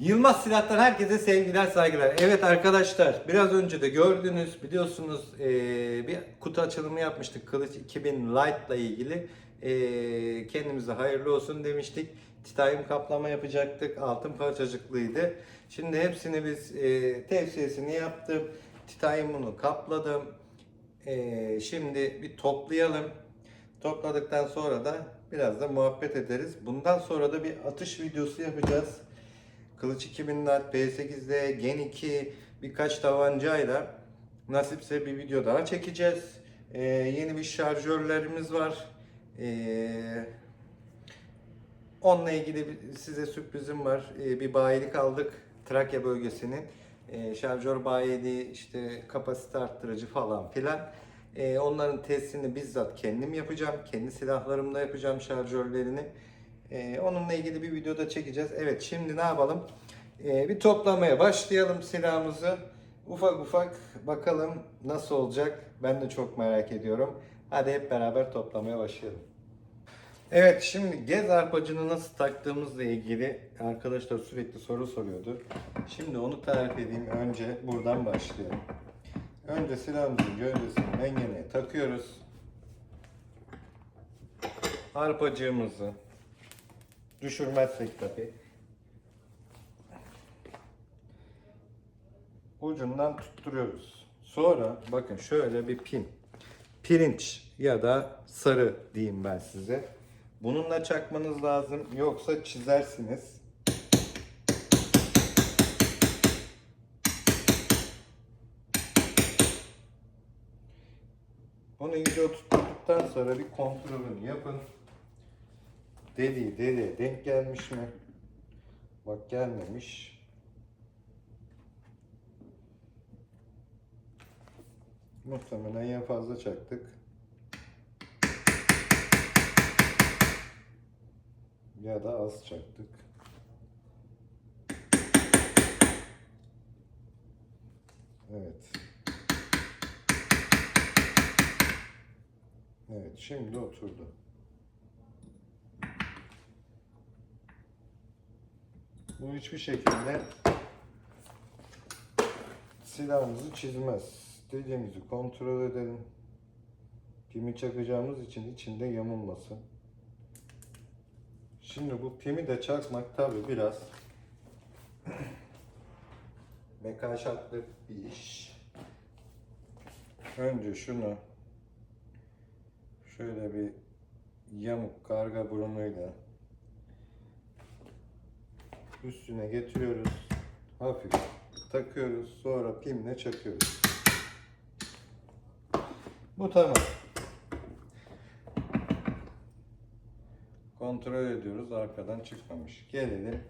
Yılmaz Silah'tan herkese sevgiler saygılar. Evet arkadaşlar biraz önce de gördünüz biliyorsunuz eee, bir kutu açılımı yapmıştık Kılıç 2000 Lite ile ilgili. Eee, kendimize hayırlı olsun demiştik. Titanium kaplama yapacaktık. Altın parçacıklıydı. Şimdi hepsini biz eee tavsiyesini yaptım. Titanium'unu kapladım. Eee, şimdi bir toplayalım. Topladıktan sonra da biraz da muhabbet ederiz. Bundan sonra da bir atış videosu yapacağız. Kılıç 2000 Lat, P8'de, Gen 2 birkaç tabancayla nasipse bir video daha çekeceğiz. Ee, yeni bir şarjörlerimiz var. Ee, onunla ilgili size sürprizim var. Ee, bir bayilik aldık Trakya bölgesinin. Ee, şarjör bayiliği, işte kapasite arttırıcı falan filan. Ee, onların testini bizzat kendim yapacağım. Kendi silahlarımla yapacağım şarjörlerini. Ee, onunla ilgili bir videoda çekeceğiz. Evet şimdi ne yapalım? Ee, bir toplamaya başlayalım silahımızı. Ufak ufak bakalım nasıl olacak. Ben de çok merak ediyorum. Hadi hep beraber toplamaya başlayalım. Evet şimdi gez arpacını nasıl taktığımızla ilgili arkadaşlar sürekli soru soruyordu. Şimdi onu tarif edeyim. Önce buradan başlayalım. Önce silahımızın gövdesini mengeneye takıyoruz. Arpacığımızı düşürmezsek tabi. Ucundan tutturuyoruz. Sonra bakın şöyle bir pin. Pirinç ya da sarı diyeyim ben size. Bununla çakmanız lazım yoksa çizersiniz. Bunu iyice oturttuktan sonra bir kontrolünü yapın. Deliği deliğe denk gelmiş mi? Bak gelmemiş. Muhtemelen ya fazla çaktık. Ya da az çaktık. Evet. Evet, şimdi oturdu. Bu hiçbir şekilde silahımızı çizmez. Dediğimizi kontrol edelim. Pimi çakacağımız için içinde yamulmasın. Şimdi bu pimi de çakmak tabi biraz mekaşatlı bir iş. Önce şunu şöyle bir yamuk karga burunuyla üstüne getiriyoruz. Hafif takıyoruz. Sonra pimle çakıyoruz. Bu tamam. Kontrol ediyoruz. Arkadan çıkmamış. Gelelim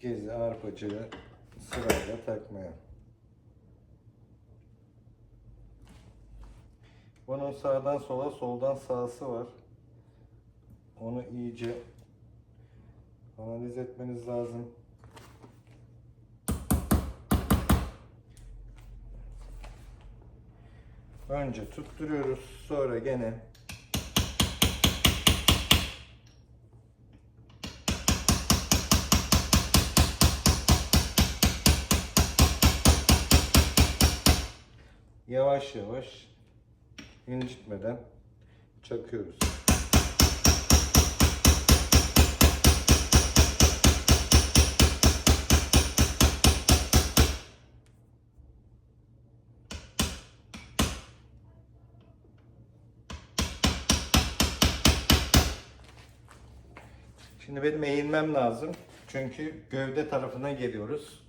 gezi arpacığı sırayla takmaya. Bunun sağdan sola, soldan sağısı var. Onu iyice analiz etmeniz lazım. Önce tutturuyoruz, sonra gene yavaş yavaş incitmeden çakıyoruz. Şimdi benim eğilmem lazım. Çünkü gövde tarafına geliyoruz.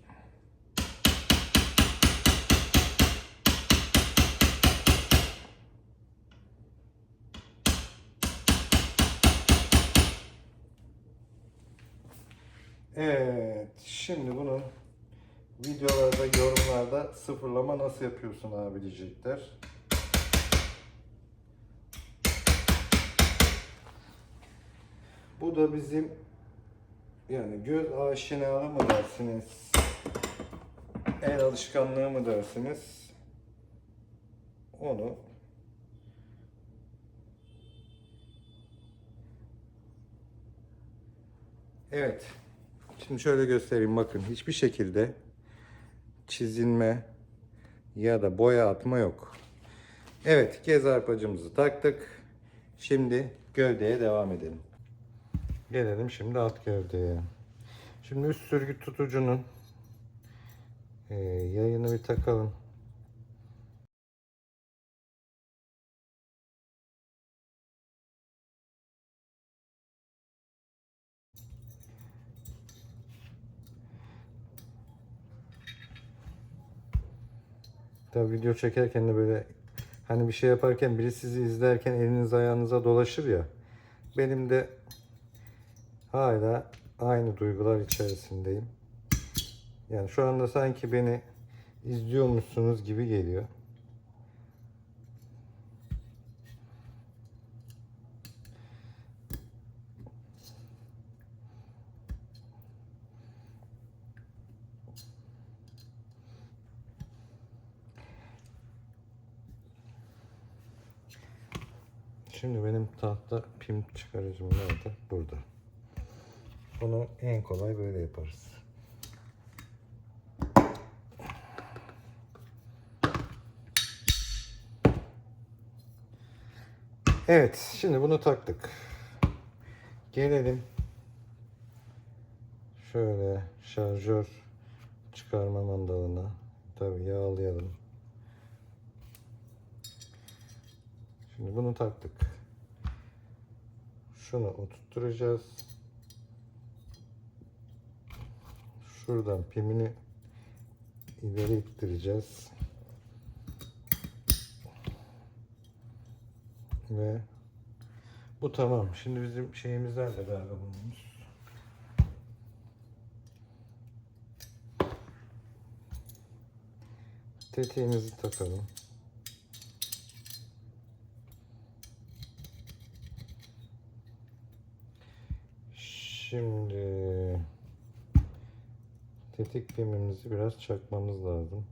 Evet, şimdi bunun videolarda, yorumlarda sıfırlama nasıl yapıyorsun abi diyecekler. Bu da bizim yani göz aşinalığı mı dersiniz, el alışkanlığı mı dersiniz, onu Evet. Şimdi şöyle göstereyim bakın hiçbir şekilde çizilme ya da boya atma yok. Evet gez arpacımızı taktık. Şimdi gövdeye devam edelim. Gelelim şimdi alt gövdeye. Şimdi üst sürgü tutucunun e, yayını bir takalım. Tabii video çekerken de böyle hani bir şey yaparken biri sizi izlerken eliniz ayağınıza dolaşır ya. Benim de hala aynı duygular içerisindeyim. Yani şu anda sanki beni izliyormuşsunuz gibi geliyor. Şimdi benim tahta pim çıkarıcım nerede? Burada. Bunu en kolay böyle yaparız. Evet, şimdi bunu taktık. Gelelim. Şöyle şarjör çıkarma mandalına. Tabii yağlayalım. Şimdi bunu taktık. Şunu oturtturacağız. Şuradan pimini ileri ittireceğiz. Ve bu tamam. Şimdi bizim şeyimizlerle beraber bulunmuş. Tetiğimizi takalım. Şimdi tetik pimimizi biraz çakmamız lazım.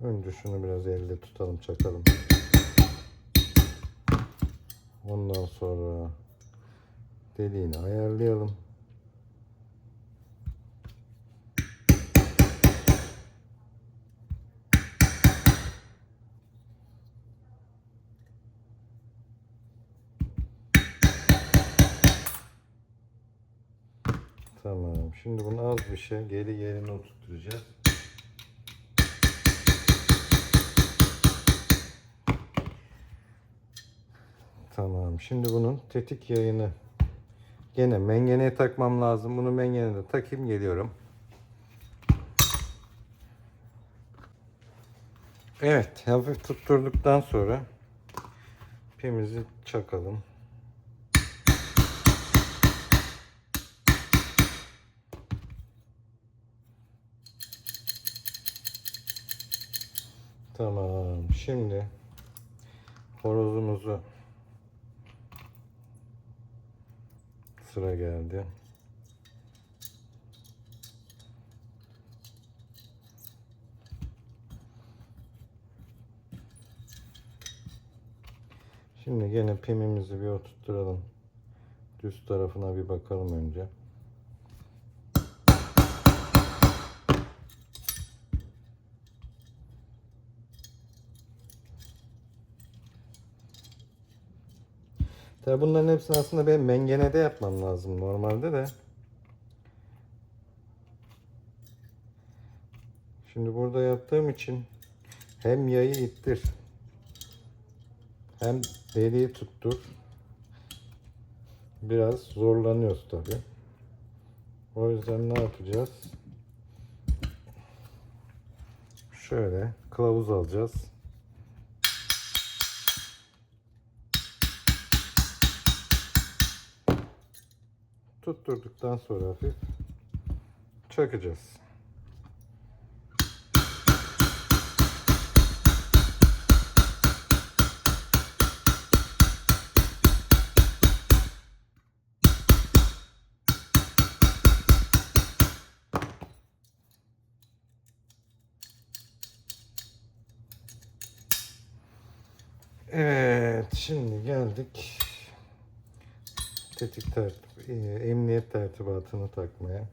Önce şunu biraz elde tutalım, çakalım. Ondan sonra deliğini ayarlayalım. Şimdi bunu az bir şey geri yerine oturtacağız. Tamam. Şimdi bunun tetik yayını gene mengeneye takmam lazım. Bunu mengeneye takayım geliyorum. Evet, hafif tutturduktan sonra pimizi çakalım. Tamam. Şimdi horozumuzu sıra geldi. Şimdi gene pimimizi bir oturtturalım. Düz tarafına bir bakalım önce. Tabi bunların hepsini aslında ben mengenede yapmam lazım normalde de. Şimdi burada yaptığım için hem yayı ittir hem deliği tuttur. Biraz zorlanıyoruz tabi. O yüzden ne yapacağız? Şöyle kılavuz alacağız. Tutturduktan sonra hafif çakacağız. Evet, şimdi geldik tetik tertip, e, emniyet tertibatını takmaya.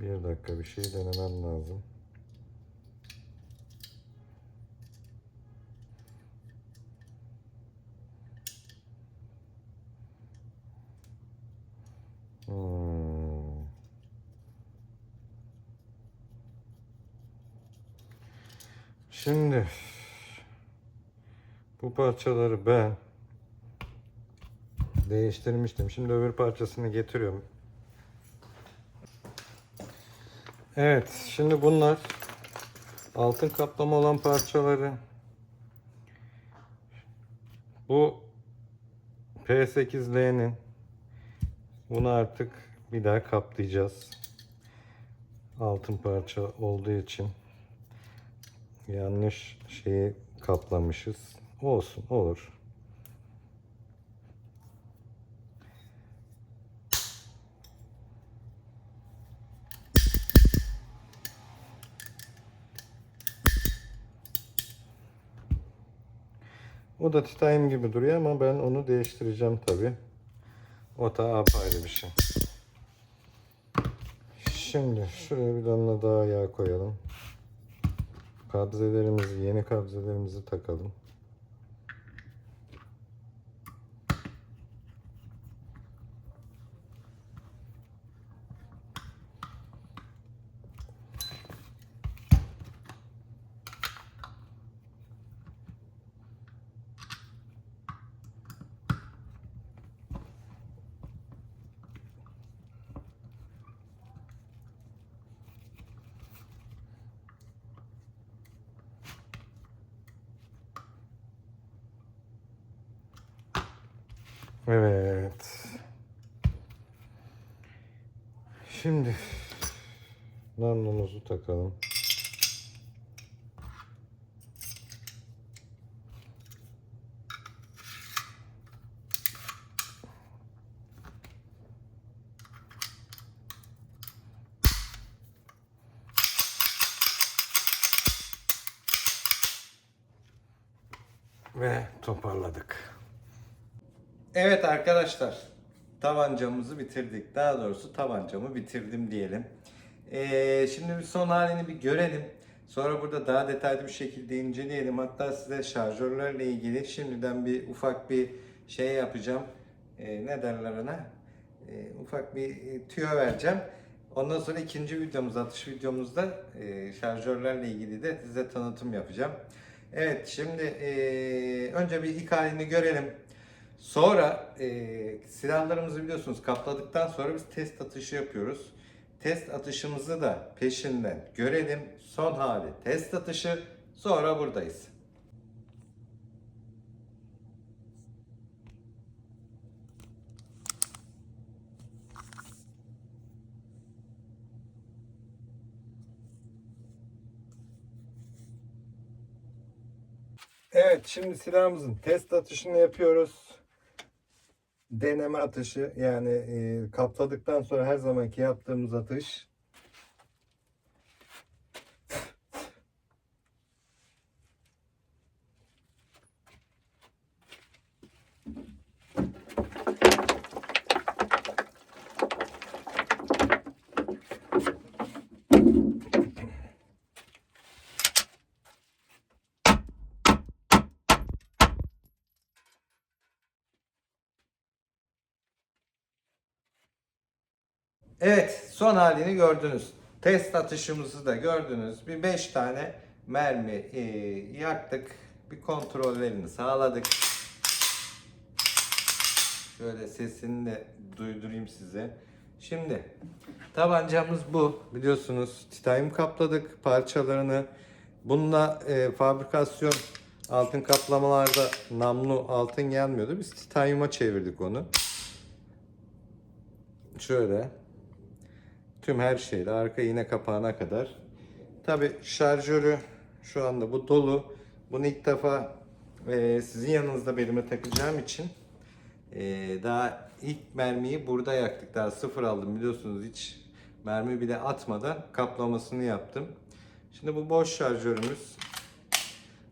Bir dakika bir şey denemem lazım. Hmm. Şimdi bu parçaları ben değiştirmiştim. Şimdi öbür parçasını getiriyorum. Evet, şimdi bunlar altın kaplama olan parçaları. Bu P8L'nin bunu artık bir daha kaplayacağız. Altın parça olduğu için yanlış şeyi kaplamışız. Olsun, olur. O da titanyum gibi duruyor ama ben onu değiştireceğim tabi. O da apayrı bir şey. Şimdi şuraya bir damla daha yağ koyalım. Kabzelerimizi, yeni kabzelerimizi takalım. Evet. Şimdi namlumuzu takalım. Ve toparladık. Evet arkadaşlar, tabancamızı bitirdik. Daha doğrusu tabancamı bitirdim diyelim. Ee, şimdi bir son halini bir görelim. Sonra burada daha detaylı bir şekilde inceleyelim. Hatta size şarjörlerle ilgili şimdiden bir ufak bir şey yapacağım. Ee, ne derler ona? Ee, ufak bir e, tüyo vereceğim. Ondan sonra ikinci videomuz, atış videomuzda e, şarjörlerle ilgili de size tanıtım yapacağım. Evet, şimdi e, önce bir ilk halini görelim. Sonra e, silahlarımızı biliyorsunuz kapladıktan sonra biz test atışı yapıyoruz. Test atışımızı da peşinden görelim. Son hali test atışı. Sonra buradayız. Evet şimdi silahımızın test atışını yapıyoruz. Deneme atışı yani e, kapladıktan sonra her zamanki yaptığımız atış. Evet, son halini gördünüz. Test atışımızı da gördünüz. Bir 5 tane mermi e, yaktık. Bir kontrollerini sağladık. Şöyle sesini de duydurayım size. Şimdi tabancamız bu. Biliyorsunuz titanyum kapladık parçalarını. Bununla e, fabrikasyon altın kaplamalarda namlu altın gelmiyordu. Biz titanyuma çevirdik onu. Şöyle. Tüm her şeyle arka iğne kapağına kadar. Tabi şarjörü şu anda bu dolu. Bunu ilk defa e, sizin yanınızda belime takacağım için e, daha ilk mermiyi burada yaktık. Daha sıfır aldım biliyorsunuz hiç mermi bile atmadan kaplamasını yaptım. Şimdi bu boş şarjörümüz.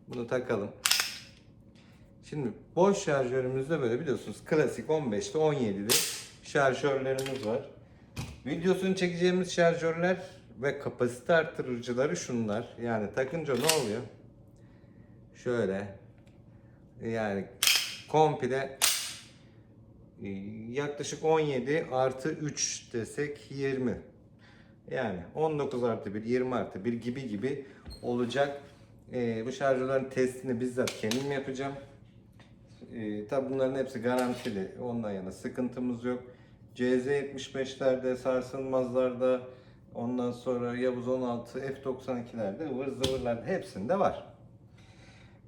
Bunu takalım. Şimdi boş şarjörümüzde böyle biliyorsunuz klasik 15'li 17'li şarjörlerimiz var. Videosunu çekeceğimiz şarjörler ve kapasite artırıcıları şunlar. Yani takınca ne oluyor? Şöyle yani komple yaklaşık 17 artı 3 desek 20. Yani 19 artı 1, 20 artı 1 gibi gibi olacak. E, bu şarjörlerin testini bizzat kendim yapacağım. E, tabi bunların hepsi garantili. Ondan yana sıkıntımız yok. CZ75'lerde, sarsılmazlarda, ondan sonra Yavuz 16, F92'lerde, ıvır zıvırlarda hepsinde var.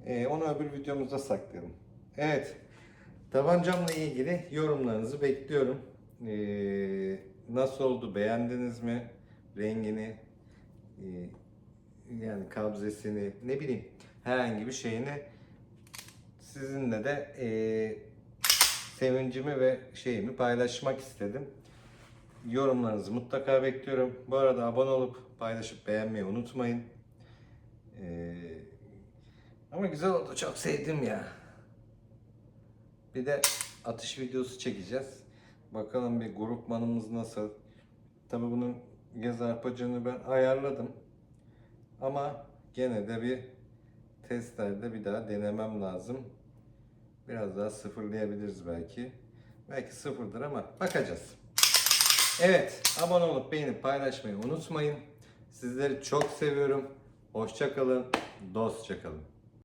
E, onu öbür videomuzda saklayalım. Evet. Tabancamla ilgili yorumlarınızı bekliyorum. E, nasıl oldu? Beğendiniz mi? Rengini, e, yani kabzesini, ne bileyim herhangi bir şeyini sizinle de e, sevincimi ve şeyimi paylaşmak istedim. Yorumlarınızı mutlaka bekliyorum. Bu arada abone olup paylaşıp beğenmeyi unutmayın. E, ama güzel oldu. Çok sevdim ya. Bir de atış videosu çekeceğiz. Bakalım bir grupmanımız nasıl. Tabii bunun gez arpacığını ben ayarladım. Ama gene de bir testlerde bir daha denemem lazım. Biraz daha sıfırlayabiliriz belki. Belki sıfırdır ama bakacağız. Evet, abone olup beğenip paylaşmayı unutmayın. Sizleri çok seviyorum. Hoşça kalın, dostça kalın.